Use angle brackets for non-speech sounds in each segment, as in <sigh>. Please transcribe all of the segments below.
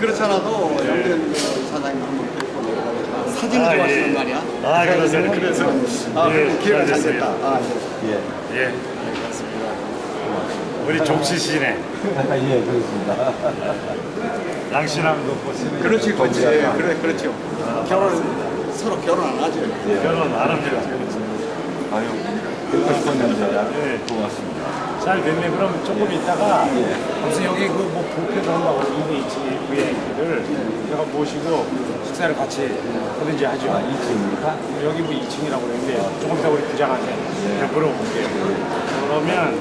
그렇잖아도 영대 사장님 한번 뵙고 내려가서 사진을 아, 좋아하시는 예. 말이야. 아, 그러세요. 그래서 아, 예, 기회가 잘잘 됐다. 아, 예. 예. 예. 우리 종씨시네. <laughs> 예, 그렇습니다. 양신함도 보시네. 그렇지, 그렇지. 그래, 그렇죠. 결혼 서로 결혼 안 하죠. 결혼 안 합니다. 아유, 듣고 싶었는데, 예. 고맙습니다. 잘 됐네. 그럼 조금 있다가 예. 무슨 여기 그 뭐 부표도 한다고 2대2 VIP를 제가 모시고 식사를 같이 하든지 하죠. 아, 2층입니까? 여기 뭐 2층이라고 그러는데 조금 이따 우리 부장한테 좀 물어볼게요. 그러면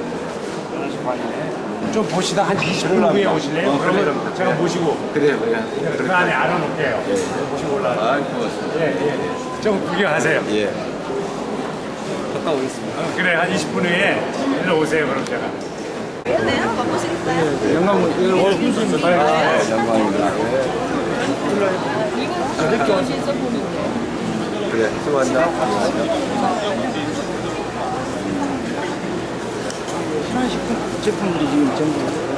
11시 반이네. 좀 보시다 한 20분 후에 오실래요? 어. 그러면 제가 모시고 그래요, 그 안에 알아놓을게요. 모시고 올라가요. 아, 고맙습니다. 예, 예. 좀 구경하세요. 예. 갔다 오겠습니다. 어, 그래, 한 20분 후에 일로 오세요, 그럼 제가. 네요 맛보시겠어요? 영광, 어, 순수입니다. 네, 영광입니다. 이거 진짜 보는데. 그래, 수고한다. 제품들이 지금 전부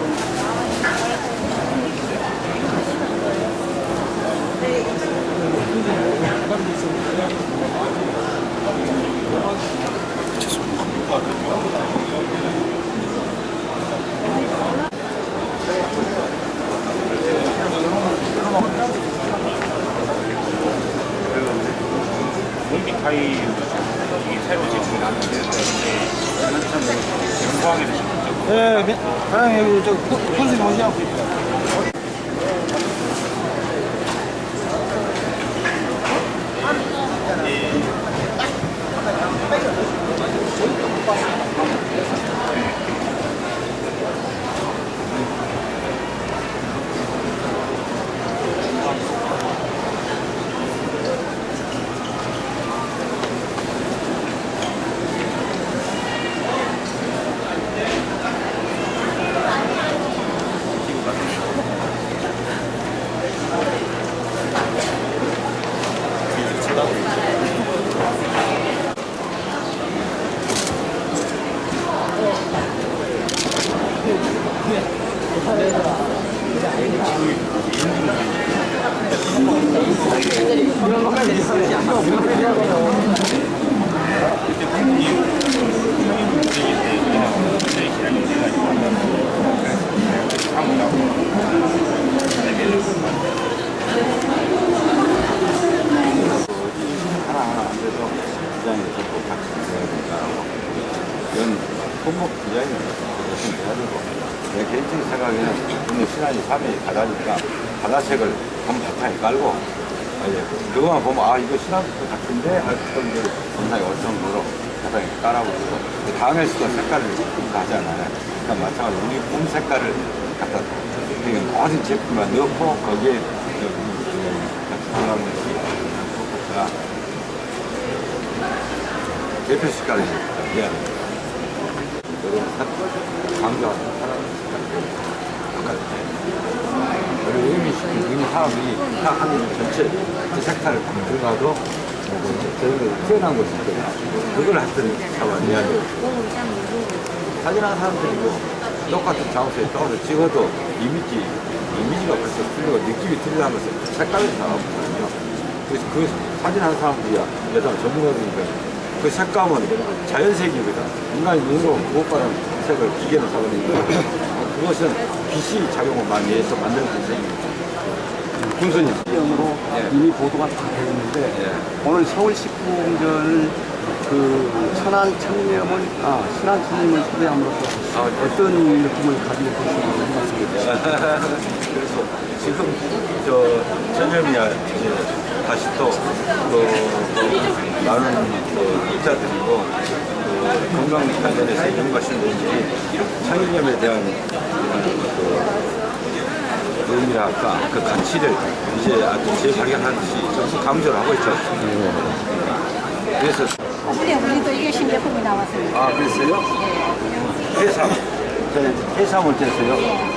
몬디카이 이 새로 제품이 나왔는데 영광에서 지금 예, 사장님 저 선생님 오시하고 있다. 하나하나 디자인이 꼭 같이 돼야 된다고. 이건 손목 디자인을 열심히 해야 되고. 내 개인적인 생각에는 오늘 시간이 3일 가다니까 바다색을 한 바탕에 깔고. 그거만 보면, 아, 이거 신화부터 같은데? 할 정도로 영상이 올 정도로 바탕에 깔아보고. 그 다음에 또 색깔을 다 하잖아요. 그러니까 마찬가지로 우리 몸 색깔을 갖다 그러니까 모든 제품만 넣고 거기에 그, 같이 들어가는 것이 자, 대표 색깔이 미안. 여러분, 강조하는 사람 똑같아. 그리고 의미, 의미 사람이 딱 하는 전체 그 색깔을 들어가도 저희가 태어난 것이. 그걸 하여튼 잡아내야 돼요. 사진하는 사람들이 뭐 똑같은 장소에 떠서 찍어도 이미지, 이미지가 벌써 틀리고 느낌이 틀리다는 것을 색깔을 잡아보거든요. 그래서 그 사진하는 사람들이야 여자 전문가들이니까 그 색감은 자연색이거든. 인간이 눈으로 못 봐는 색을 기계로 잡아내니까 그것은 빛이 작용을 많이 해서 만들어진 색입니다. 군수님. 영으로 예. 이미 보도가 다 되어 있는데 예. 오늘 서울 19공전 그 천안 청렴을 아 신안 청렴을 소개함으로써 아, 어떤 느낌을 가지고 계시는지 말씀해 주세요. <laughs> 그래서 지금 저 전염이야 이제 다시 또, 또, 또 많은 또 입자들이고 또 건강 관련해서 연구하시는 분들이 창의염에 대한 그 의미라 할까 그 가치를 이제 아주 재발견하듯이 전부 강조를 하고 있죠. 그래서 근데 우리도 이게 신제품이 나왔어요. 아 그랬어요? 해삼 저희 해삼을 뗐어요.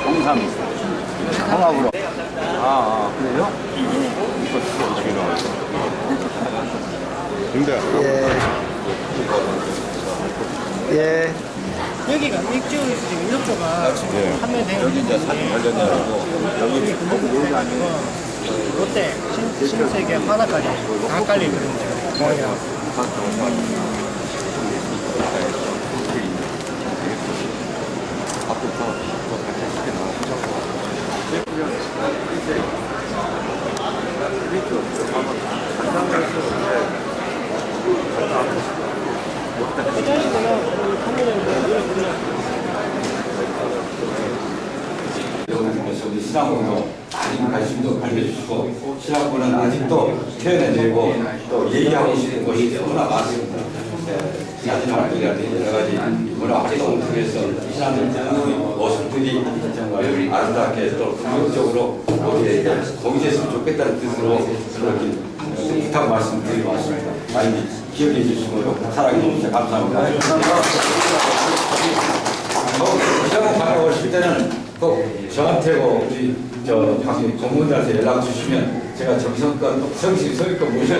홍삼 홍합으로. 아, 아 그래요? 이거 이거 어떻게 나와요? 예. 예. 여기가 일주일 지금 이쪽가 지금 예. 판매 되는 여기 이제 사진 관련해가지고 여기 여기 아니고 롯데 신, 신세계 하나까지 다 깔리거든요 지금 공항이랑 앞부터 또 같이 시켜놔. 그래서 우리 신앙으로 많이 관심도 가져주시고 신앙부는 아직도 표현해드리고 또 얘기하고 싶은 것이 너무나 많습니다. 예, 사진 활동이라든지 여러 가지 문화 활동을 통해서 그 모습들이 아름답게 또 긍정적으로 동시했으면 좋겠다는 뜻으로 그렇게 부탁 말씀드리고 왔습니다. 많이 기억해 주시고 사랑해 주셔서 감사합니다. 시장 가까우실 때는 꼭 저한테고 우리 저 방송 공무원들한테 연락 주시면 제가 정성껏 성심 성의껏 모셔